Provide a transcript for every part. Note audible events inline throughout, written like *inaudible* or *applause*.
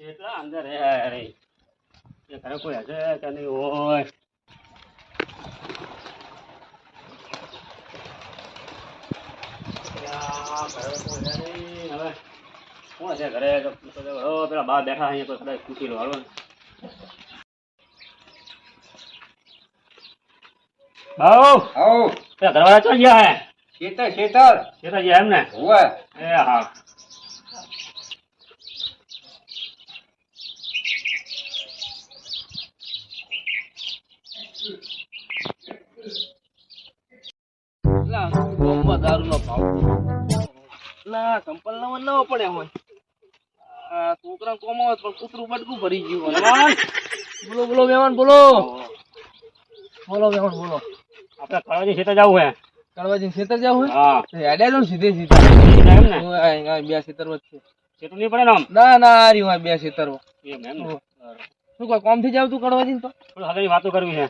એટલા અંદર હે રે એ ઘરે કોઈ હશે કે નહીં? હોય યા, ઘરે કોઈ છે નહીં. હવે કોણ છે ઘરે? પેલા બા બેઠા અહીંયા કદાચ પૂછી લો હાલો હાઉ. બાઉ ઘરવાળા ચો ગયા હે? શેતર શેતર. એ ગયા એમ ને હોવે. એ હા. દારૂનો ભાવ. ના સંપલ ના નવો પડ્યા હોય. આ છોકરા કોમો પણ કૂતરું બટકું ભરી ગયું હોય. બોલો બોલો મહેમાન બોલો. બોલો મહેમાન બોલો. આપણે કળવાજી ખેતર જવું હે. કળવાજી ખેતર જવું હે? હા. જાઉં સીધે સીધા. એમ ને? હું બે ખેતર વચ્ચે ખેતર નહીં પડે નામ ના ના આ રહ્યું બે ખેતર. એમ એમ શું કોઈ કોમથી જાવ તું કળવાજી તો? હગાની વાતો કરવી છે.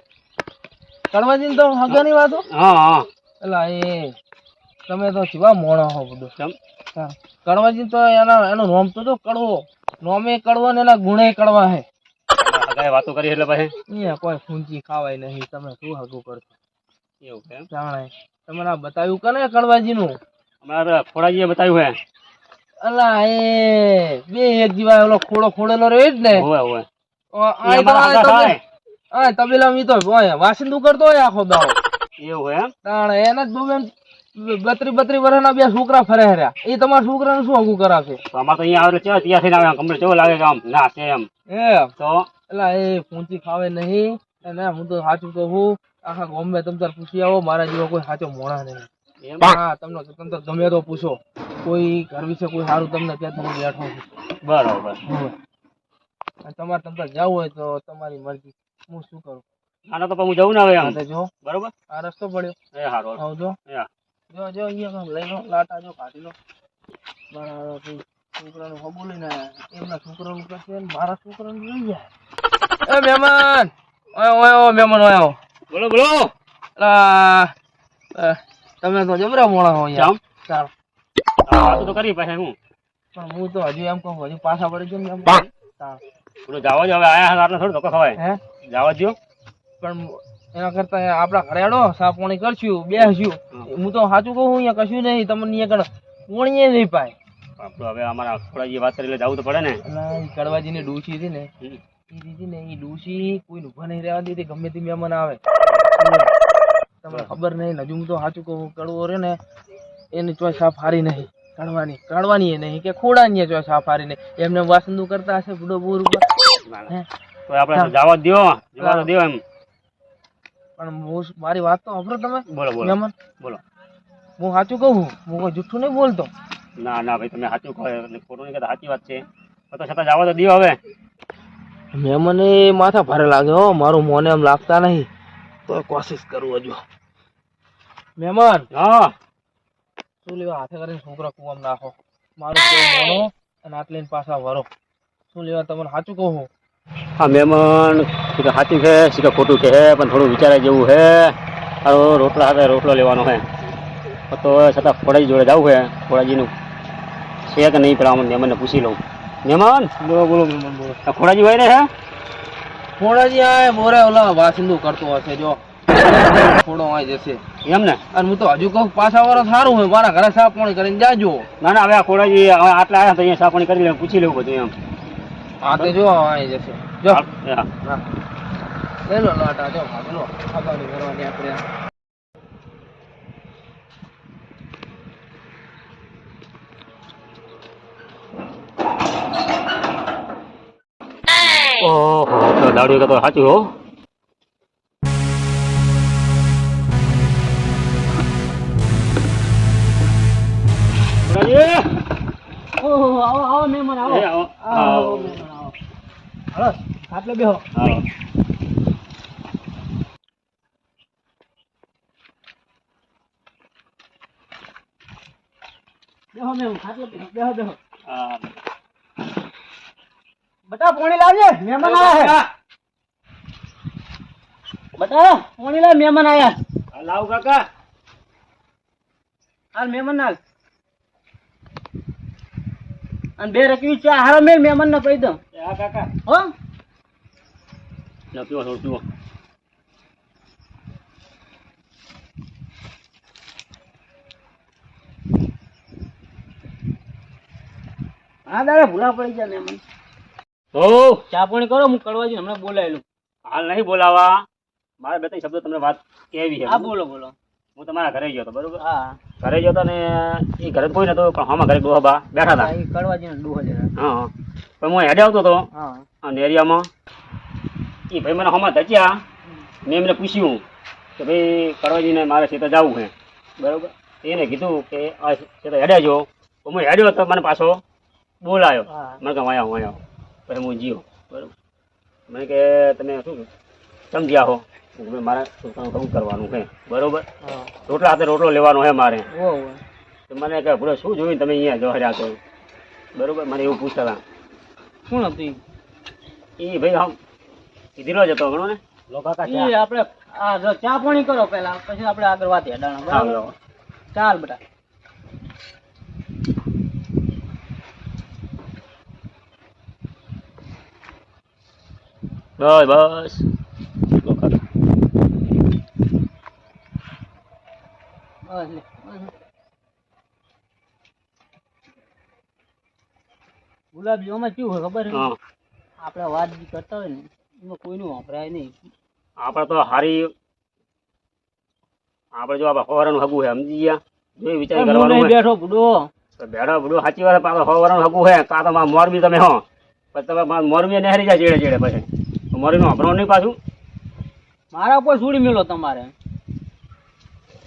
કળવાજી તો હગાની વાતો? હા હા. એલા એ તમે તો કેવા મોણો હો બધું. કેમ? કડવાજી તો એના એનો નોમ તો જો કડવો. નોમે કડવો ને એના ગુણે કડવા હે. હગાઈ વાતો કરી એટલે પછી અહીંયા કોઈ ફૂંચી ખાવાય નહીં તમે શું હગું કરશો? એવું કેમ? જાણે. તમને આ બતાવ્યું કને કડવાજી નું અમારા ખોડાજીએ બતાવ્યું હે. અલા એ બે એક જીવા ઓલો ખોડો ખોડેલો રે જ ને. હોવે હોવે. આ- તબેલા મી તો વાસિંદુ કરતો હોય આખો દાડો. થાય એવું હે એમ? તાણે એના જ બબે બત્રી બત્રી વર્ષના બે છોકરા ફરે હર્યા એ તમારા છોકરાને શું હગું કરાવશે? તો તો અહીંયા આવે એટલે ચેવા થઈને આવે? કમ્પ્લીટ કેવો લાગે કે આમ? ના છે એમ. એ તો? એલા એ ફૂંચી ખાવે નહીં. અને હું તો સાચું કહું આખા ગોમ્બે તમે તાર પૂછી આવો મારા જેવો કોઈ સાચો મોણા નહીં. એમ? હા તમને તમે ગમે તો પૂછો. કોઈ ઘર વિશે કોઈ સારું તમને ત્યાં તમે બેઠો બરાબર. તમારે તમે તાર જવું હોય તો તમારી મરજી. હું શું કરું? આનો તો હું જવું ને હવે આમ. જો. બરોબર? આ રસ્તો પડ્યો. એ હારો આવ જો જો જો અહીંયા લઈ લો લાટા જો કાઢી લો. બરાબર છોકરાનું હગું લઈને. એમના છોકરાનું કરશે ને મારા છોકરાનું લઈ જાય એ મહેમાન ઓય ઓય ઓય મહેમાન ઓય બોલો બોલો. તમે તો જબરા મોણા હો યાર ચાલ. આ તો કરી પાછા હું. પણ હું તો હજુ એમ કહું હજુ પાછા પડી ગયો ને એમ ચાલ. જાવ જ હવે. આયા આટલે થોડું ધક્કો ખવાય. હે? જાવ દો પણ એના કરતા આપડા ઘરે હેડો સાફ પાણી કરશું બેસશું. હું. તો સાચું કહું અહીંયા કશું નહીં તમને અહીંયા કણ પોણીએ નહીં પાય. આપણું હવે અમારા અખોડાજી વાત કરી જવું તો પડે ને. કડવાજી ની ડૂસી હતી ને એ દીધી ને એ ડૂસી કોઈ ઊભા નહીં રહેવા દીધી ગમે તે મહેમાન આવે. તમને ખબર નહીં હજુ હું તો સાચું કહું કડવો રે ને એની ચોય સાફ હારી નહીં. કાઢવાની કાઢવાની એ નહીં કે ખોડાની ચોય સાફ હારી નહીં. એમને વાસંદુ કરતા હશે બુડો બોર ઉપર. તો આપણે જવા દો જવા દો એમ. પણ હું મારી વાત તો સાંભળો તમે. બોલો બોલો. મહેમાન બોલો. હું સાચું કહું? હું કોઈ જુઠ્ઠું નહીં બોલતો. ના ના ભાઈ તમે સાચું કહો. એટલે ખોટું નહીં કહેતા સાચી વાત છે. તો છતાં જવા તો દ્યો હવે. મહેમાન એ માથા ભારે લાગે હો. મારું મોને એમ લાગતા નહીં. તો કોશિશ કરું હજુ. મહેમાન હા. શું લેવા હાથે કરીને છોકરા કુવામાં નાખો? મારું મોનો અને આટલીને પાછા વરો. શું લેવા? તમને સાચું કહું હા મહેમાન શીખા સાચું છે શીખા ખોટું છે પણ થોડું વિચારાય જેવું છે. હારો રોટલા સાથે રોટલો લેવાનો છે. તો છતાં ફોડાજી જોડે જવું છે ફોડાજીનું છે કે નહીં પેલા મહેમાનને પૂછી લઉં. મહેમાન! બોલો બોલો મહેમાન બોલો. ખોડાજી ભાઈ ને હે ખોડાજી આ મોરે ઓલા વાસિંદુ કરતો હશે જો. *laughs* થોડો આવી જશે. એમ ને? અને હું તો હજુ કહું પાછા વાળો સારું હોય મારા ઘરે સાફ પાણી કરીને જાજો. ના ના હવે આ ખોડાજી હવે આટલા આવ્યા તો અહીંયા સાપણી કરી લે પૂછી લેવું બધું એમ. હા તો જો આવી જશે જો. લે લો લોટા જો ભાગ લો. ખાવાની કરવાની આપણે ઓહો તો સાચું હો. આવો આવો મહેમાન આવો. આવો. હાલો ખાટલે બેહો. આવો. બેહો મહેમાન ખાટલે બેહો બેહો હા. બટા પોણી લાવજે મહેમાન આયા હે. બટા પોણી લાવ મહેમાન આયા હા, લાવ કાકા. હાલ મહેમાન હાલ. અને બે રકવી ચા હારા મેં મહેમાન ના પૈ દઉં. હા કાકા. હો? લો પીવો થોડું પીવો. હા દાદા ભૂલા પડી જાય ને મને હો? ચા પાણી કરો હું કડવાજી હમણાં બોલાયેલું હાલ નહીં બોલાવા. મારા બે ત્રણ શબ્દો તમને વાત કેવી છે. હા બોલો બોલો. હું તમારા ઘરે ગયો હતો બરોબર? હા. ઘરે ગયો હતો ને એ ઘરે કોઈ નતો પણ હામાં ઘરે ડોહા બા બેઠા હતા. એ કડવાજી ને જરા હા. પણ હું હેડે આવતો હતો હા. આ નેરિયામાં એ ભાઈ મને હમણાં ધચ્યા મેં એમને પૂછ્યું કે ભાઈ કડવાજીને મારે ખેતર જવું છે. બરોબર? એને કીધું કે આ ખેતર હેડે જો. હું હેડ્યો તો મને પાછો. બોલાયો. મને કે વાયા વાયા પછી હું જીવ બરોબર? મને કે તમે શું સમજ્યા હો? કીધું મારે શું શું કરવાનું છે. બરોબર? રોટલા હાથે રોટલો લેવાનો છે મારે. તો મને કે ભૂલો શું જોયું તમે અહીંયા જોહર્યા તો બરોબર? મને એવું પૂછતા હતા. શું હતું એ ભાઈ આમ કીધેલો જ હતો ઘણો ને? આપણે આ ચા પાણી કરો પહેલા પછી આપણે આગળ વાત હેડાણા બરાબર. ચાલ બેટા. બસ બસ લોકા બસ બસ. ગુલાબજી કેવું હોય ખબર? આપણે વાત જે કરતા હોય ને એમાં કોઈનું વાપરાય નહીં. આપણે તો હારી આપણે જો આપડે ફવારાનું હગું હોય સમજી ગયા? જોઈ વિચાર કરવાનું બેઠો બુડો તો બેડા સાચી વાત પાછો ફવારાનું હગું હોય કાં તો મોરબી તમે હો. પછી તમે મારા મોરબી નહેરી જાય ચેડે ચેડે પછી. મોરબી વાપરવાનું નહીં પાછું? મારા ઉપર છોડી મેલો તમારે.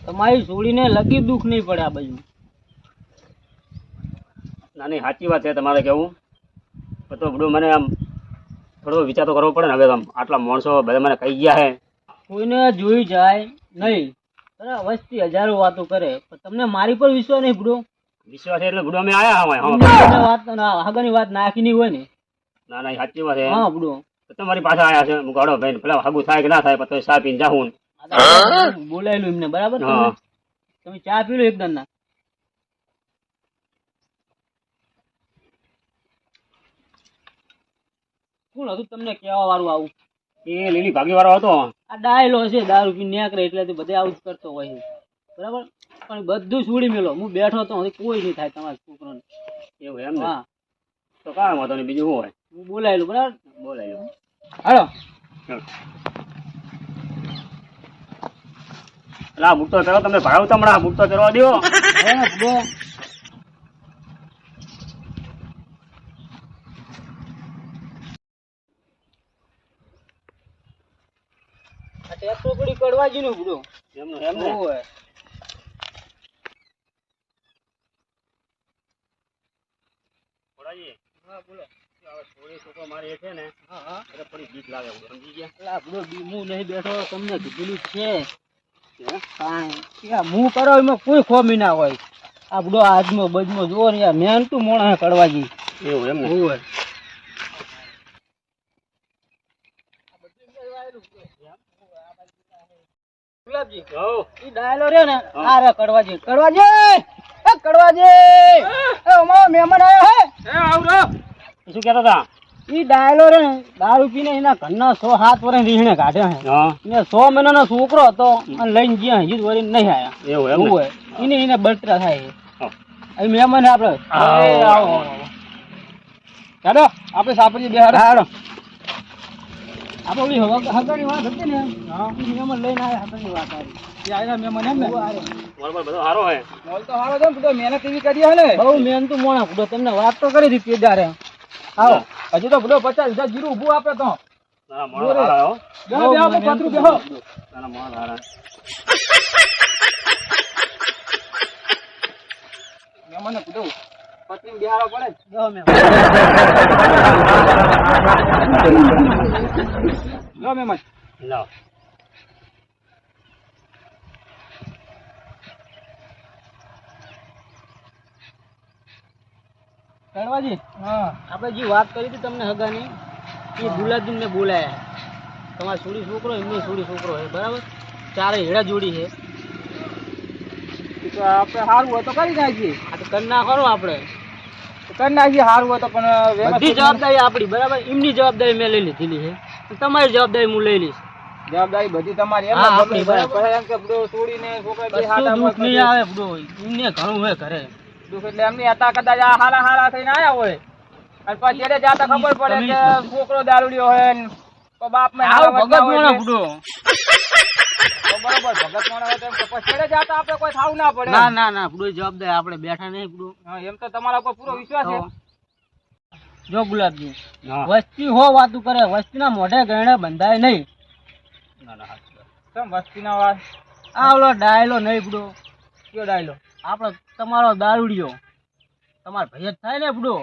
તમારી છોડીને લગી દુઃખ નહીં પડે આ બાજુ. ના નહીં સાચી વાત છે તમારે કેવું? તો બધું મને આમ થોડો વિચાર તો કરવો પડે ને હવે આમ આટલા માણસો બધા મને કહી ગયા હે કોઈને જોઈ જાય નહીં. બરાબર વસ્તી હજારો વાતો કરે પણ તમને મારી પર વિશ્વાસ નહીં બુડો વિશ્વાસ એટલે બધું અમે આયા વાત આગળની વાત નાખી નહીં હોય ને. ના ના સાચી વાત છે. હા તો તમારી પાસે આયા છે. હું ગાડો ભાઈ પેલા હાગુ થાય કે ના થાય પછી ચા પીને જાઉં બોલાયેલું એમને બરાબર તમે? ચા પી લો એકદમ ના શું હતું તમને કેવા વાળું આવું? એ લીલી ભાગી વાળો હતો. આ ડાયલો છે દારૂ પી નીકળે એટલે તે બધે આવું જ કરતો હોય છે. બરાબર? પણ બધું છોડી મેલો. હું બેઠો તો કોઈ નહીં થાય તમારા છોકરાને. એવું એમ હા. તો કામ વાંધો ને બીજું શું હોય? હું બોલાયેલું બરાબર? બોલાયેલું. હાલો. એટલે બુક કરો તમને ભરાવતા તમણા બુક કરવા દો. પડી કડવાજી નું બુડો એમનું હા બોલો. મારી છે ને? હા હા. બીક લાગે સમજી ગયા? બી- હું નહીં બેઠો તમને કીધેલું છે. હે? કરો એમાં કોઈ ખોમી ના હોય. આ આજનો બજમો જુઓ ને યાર મહેનતું મોણા હે કડવાજી. એવું એમ હોય. ગુલાબજી ઈ ડાયલો રે ને હા. કડવાજી. કડવાજી! એ કડવાજી! એ અમારો મહેમાન આવ્યો હે? શું કહેતા હતા? ઈ ડાયલો રે દારૂ પીને એના ઘરના સો સાત વર્ષ રીહણે કાઢ્યા હે. હા. સો મહિનાનો છોકરો હતો અને લઈને ગયા હજી વળી નહીં આયા. એવું એમ હોય. એને એને બળતરા થાય છે. મહેમાન આપણે આવો. ચાલો આપણે સાપડી બે હાડો આપણે ઓલી હગાની વાત હતી ને? મહેમાન લઈને આવ્યા હગાની વાત આવી. મહેમાન એમ ને? સારો મોલ તો હારો છે બધો મહેનત એવી કરી હે ને? બહુ મહેનત મોણા તમને વાત તો કરી દીધી કેદારે આવો. હજી તો ભૂલો પચાસ હજાર જીરું ઊભું આપે તો. ના મોણો સારા હો. બેહો બેહો પતરું બેહો ના મોણો સારા મહેમાનને કીધું પત્ની બિહારો પડે. મેમ લો મહેમાન લાવ કડવાજી હા. આપણે જે વાત કરી હતી તમને હગાની એ ગુલાબજી ને બોલાયા. તમારા છોડી છોકરો એમનો છોડી છોકરો છે બરાબર? ચારે હેડા જોડી છે. આપણે સારું હોય તો કરી નાખીએ. આ તો કરી નાખો આપણે. કરી નાખીએ સારું હોય તો પણ બધી જવાબદારી આપણી બરાબર? એમની જવાબદારી મેં લઈ લીધેલી છે. તમારી જવાબદારી હું લઈ લઈશ. જવાબદારી બધી તમારી એમ આપણી, બરાબર. એમ કે છોડીને છોકરા આવે એમને ઘણું હે ઘરે. દુઃખ એટલે એમની હતા કદાચ આ હારા હારા થઈને આવ્યા હોય. અને પછી જ્યારે જાતા ખબર પડે કે છોકરો દારૂડિયો હોય ને તો બાપ ને આવો ભગત મોણો બુડો બરોબર ભગત માણસ હોય તો પછી છેડે જાતા આપણે કોઈ થાવું ના પડે ના ના ના બુડો જવાબદારી આપણે બેઠા નહીં બુડો એમ તો તમારા ઉપર પૂરો વિશ્વાસ છે. જો ગુલાબજી વસ્તી હો વાતું કરે વસ્તીના મોઢે ગણે બંધાય નહીં. કેમ વસ્તીના વાત આ ઓલો ડાયલો નહીં બુડો કયો ડાયલો? આપણો તમારો દારૂડિયો. તમારો ભાઈ જ થાય ને બુડો.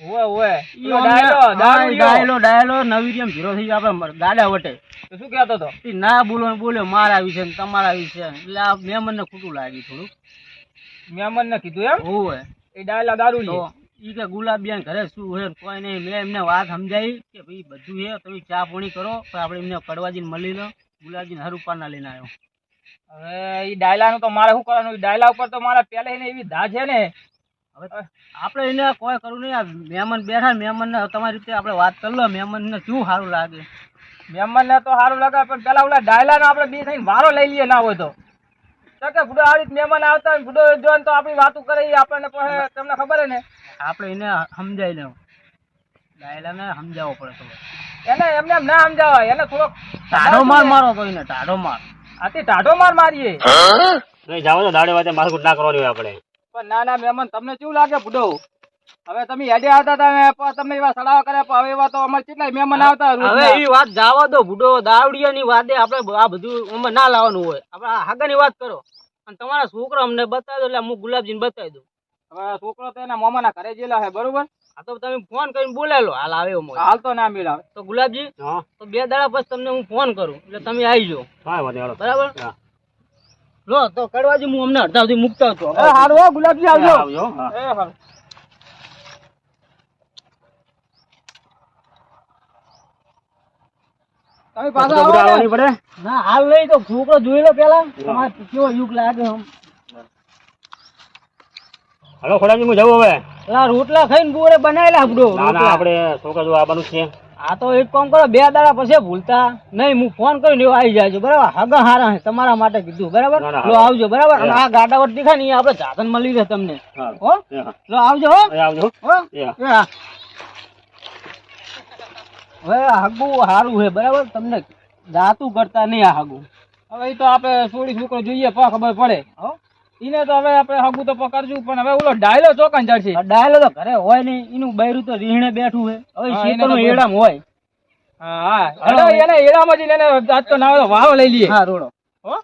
ઓવે ઓવે ઈ ડાયલો ડાયલો. ડાયલો નવીરિયમ ધીરો થઈ ગયો. આપણે ગાડા વટે. તો શું કહેતો હતો? ઈ ના બોલો બોલ્યો મારા વિશે ને તમારા વિશે એટલે આ મહેમાનને ખોટું લાગ્યું થોડું મહેમાન કીધું એમ? હોવે એ ડાયલા દારૂ તો ઈ કે ગુલાબિયાન ઘરે શું હોય કોઈ નહીં. મેં એમને વાત સમજાવી કે ભાઈ બધું છે તમે ચા પાણી કરો પણ આપણે એમને કડવાજીને મળી લો. ગુલાબજીને હર ઉપાડના લઈને આવ્યો. હવે ડાયલા નું તો મારે શું કરવાનું? ડાયલા ઉપર તો મારા પહેલે એવી ધા છે ને. હવે આપણે એને કોઈ કરવું નહીં. આ મહેમાન બેઠા ને તમારી રીતે આપણે વાત કરી લો. મહેમાનને શું સારું લાગે? મહેમાન ને તો સારું લાગે પણ પેલા ઓલા ડાયલા નો આપણે બે થઈને વારો લઈ લઈએ ના હોય તો. કે ભૂડો આવી મહેમાન આવતા હોય ને ભૂડો જોઈને તો આપણી વાતું કરે એ આપણને પછી તમને ખબર હે ને. આપણે એને સમજાવી લેવું. ડાયલાને સમજાવવો પડે એને એમને એમ ના સમજાવાય. એને થોડોક ટાઢો માર મારો તો એને ટાઢો માર. આથી ટાઢો માર મારીએ. નહીં જાવ તો દાડે વાતે માથું ના કરવાની હોય આપણે. પણ ના ના મહેમાન તમને કેવું લાગે બુડો હવે તમે હેડે આવતા હતા ને તમને એવા સડાવા કર્યા પણ હવે એવા તો અમારે કેટલાય મહેમાન આવતા હવે એ વાત જાવા દો બુડો દાવડિયાની વાતે આપણે આ બધું અમે ના લાવવાનું હોય. આપણે આ હાગાની વાત કરો. અને તમારા છોકરો અમને બતાવી દો એટલે હું ગુલાબજીને બતાવી દઉં. હવે છોકરો તો એના મામાના ઘરે જેલા હે બરોબર? આ તો તમે ફોન કરીને બોલાયેલો. હાલ આવે હાલ તો ના મેળાવે. તો ગુલાબજી તો બે દાડા પછી તમને હું ફોન કરું. એટલે તમે આવી જાઓ. બરાબર? લો તો કડવાજી હું અમને અડધા સુધી મૂકતા હતો. એ હો ગુલાબજી આવજો. એ હારું તમે પાછા આવો. ને. ના હાલ નહીં તો છોકરો જોઈ લો પેલા. તમારે કેવો યુગ લાગે આમ. હલો ખોડાજી હું જવું હવે. રોટલા ખાઈને બોરે બનાવેલા આપડો ના ના આપણે છોકરા જો આવવાનું છે. આ તો એક કામ કરો બે દાડા પછી ભૂલતા નહીં હું ફોન કરીને આવી જાય બરાબર? હગા હારા તમારા માટે કીધું બરાબર? લો આવજો બરાબર? આ ગાડા પર દેખાય ને આપણે સાધન મળી રહે તમને. હો. લો આવજો હો. આવજો હો. હવે હગું સારું છે બરાબર? તમને દાતું કરતા નહીં આ હગું. હવે તો આપણે છોડી છોકરો જોઈએ ખબર પડે હો. ઈને તો હવે આપણે હગું તો પકડશું પણ હવે ઓલો ડાયલો ચોકન જડશે. ડાયલો તો ઘરે હોય નહીં એનું બૈરું તો રીહણે બેઠું હે હવે શીતળનું એડામ હોય. હા હા. એને એડામાં જ એને આજ તો ના વાવ લઈ લઈએ. હા રોડો. હો?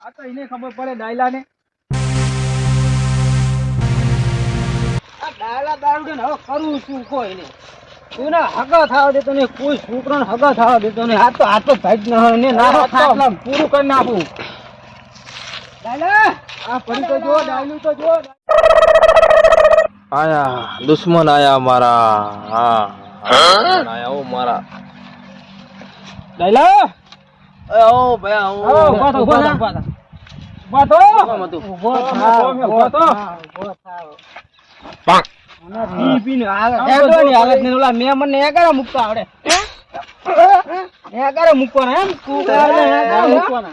આ તો એને ખબર પડે ડાયલાને. આ ડાયલા દારૂ ને હવે કરું શું કોઈ ને કોઈને હગા થવા દેતો નહીં કોઈ છોકરાને હગા થવા દેતો નહીં આ તો આ તો ભાઈ ને પૂરું કરી નાખું. ડાયલા! આ પડી તો જો ડાયલું તો જો. આયા દુશ્મન આયા મારા હા આયા ઓ ડાયલા એ ઓ ઓ ઊભા ઊભા. ઊભા. ઊભા ઊભો પી પીને હાલત. નહીં. ઓલા મહેમાનને એગારે મૂકતા આવડે. એગારે મૂકવાના એમ? એગારે મૂકવાના.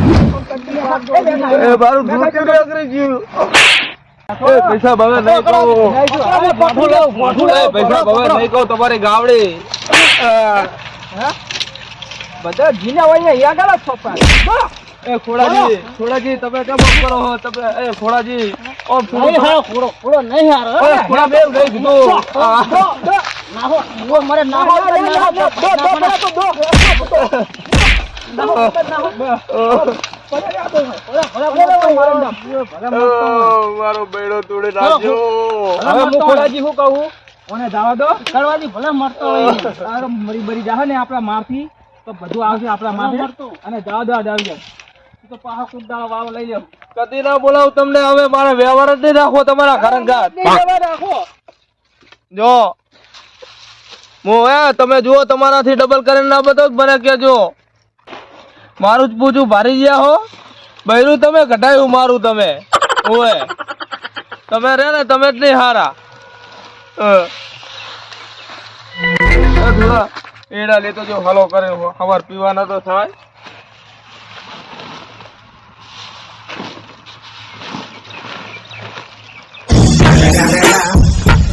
એ નો તો ને તું, તું, તું, જો તો ને મારું દૂધ કેમ કરી ગયું પૈસા ભવે નહીં કહો. પૈસા ભવે નહીં કહો તમારી ગાવડી બધા જીના હોય ને યા ગાલા છોપા એ ખોડાજી ખોડાજી તમે કેમ કરો હો તમે એ ખોડાજી ઓ થોડું નહીં હારો, ખોડો, ખોડો નહીં હારો, હો. એ ખોડા બેવ નહીં કીધું આ. નાહો, ઊભો મરે નાહો, નાહો, નાહો. ઓ, મારો બેડો તો બધું આવશે આપણા માથે અને જવા દો આવી ડાળી તો પાહા કુદાળો વાવ લઈ લ્યો કદી ના બોલાવ તમને હવે મારા વ્યવહાર જ નહીં રાખવો તમારા ઘરંગાત રાખો જો હું, તમે જુઓ, તમારાથી ડબલ કરીને ના બતો મને કેજો મારું જ પૂછું ભારી ગયા હો? બૈરું તમે ઘટાયું મારું તમે. ઓય. તમે રે ને તમે જ નહીં હારા. એડા લેતો જો હલો કરે હવાર પીવાના તો થાય.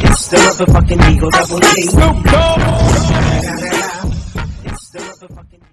It's the motherfucking Eagle Double G.